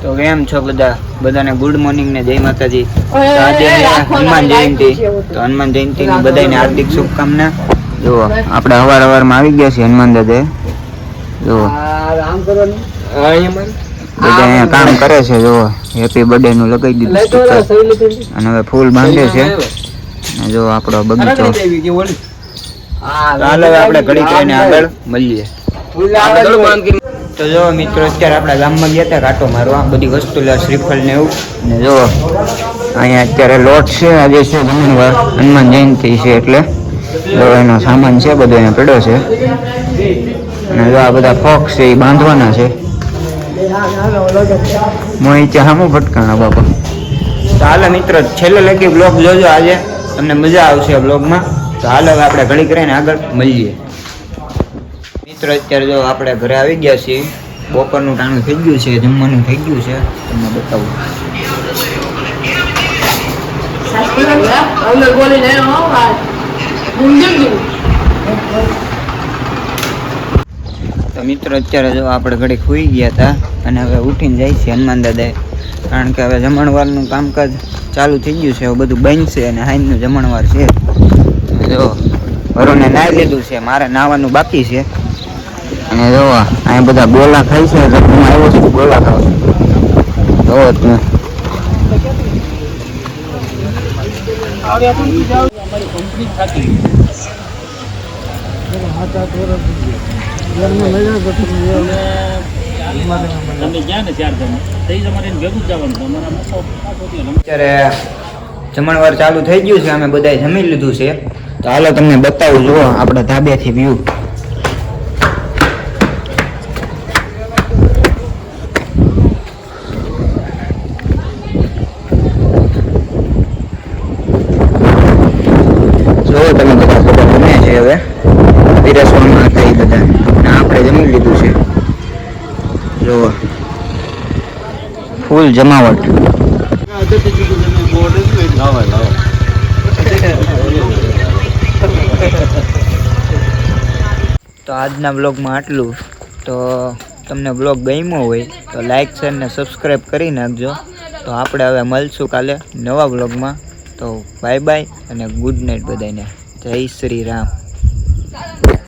તો કેમ છો બધા? બધાને ગુડ મોર્નિંગ ને જય માતાજી. આજે હનુમાન જયંતિ. તો હનુમાન જયંતિ ની બધાને હાર્દિક શુભકામના. જુઓ આપણે અવાર અવારમાં આવી ગયા છે હનુમાન દાદા. જુઓ. બધા અહીંયા કામ કરે છે જુઓ. હેપી બર્થડે નું લગાવી દીધું sticker. અને હવે ફૂલ બાંધે છે. અને જો આપણો બગીચો. ચાલો આપણે ઘડી કરીને આગળ મળીએ. તો જો મિત્રો, અત્યારે આપણા ગામમાં ગયા હતા કાંટો મારવા બધી વસ્તુ લેવા શ્રીફળ ને એવું. ને જો, અહીંયા અત્યારે લોટ છે, આજે છે જમીનવાર હનુમાન જયંતિ છે એટલે. જો એનો સામાન છે, બધો અહીંયા પડ્યો છે. અને જો આ બધા ફોક્સ છે, એ બાંધવાના છે. મોહિત હામું ભટકાણા, બાપા. તો હાલો મિત્રો, છેલ્લે લગી બ્લોગ જોજો આજે. તમને મજા આવશે બ્લોગમાં. તો હાલ હવે આપણે ઘડી કરીને આગળ મળીએ. મિત્રો અત્યારે જો આપણે ઘરે આવી ગયા છીએ બપોરનું ટાણું થઈ ગયું છે જમવાનું થઈ ગયું છે તમને બતાવું. તો. મિત્રો અત્યારે જો આપણે ઘડી ખુઈ ગયા હતા અને હવે ઉઠીને જાય છે હનુમાન દાદાએ. કારણ કે હવે જમણવારનું કામકાજ ચાલુ થઈ ગયું છે હવે બધું બનશે અને હાઈનું જમણવાર છે. જો વરુણે નાહી લીધું છે મારે નાહવાનું બાકી છે. અને જો, અહીંયા બધા ગોલા ખાય છે ગોલા ખાવ. જોવો અત્યારે જમણવાર ચાલુ થઈ ગયું છે, અમે બધાએ જમી લીધું છે. તો હાલો તમને બતાવું, જુઓ ધાબે ધાબેથી વ્યૂ તમે બધા બધા ગમે છે હવે. પીરસવામાં હતા એ બધા. અને આપણે જમી લીધું છે. જો ફૂલ જમાવટ. તો આજના બ્લોગમાં આટલું. તો તમને બ્લોગ ગમ્યો હોય તો લાઈક, શેર ને સબસ્ક્રાઈબ કરી નાખજો. તો આપણે હવે મળશું કાલે નવા બ્લોગમાં તો બાય બાય અને ગુડ નાઇટ બધાને. જય શ્રી રામ.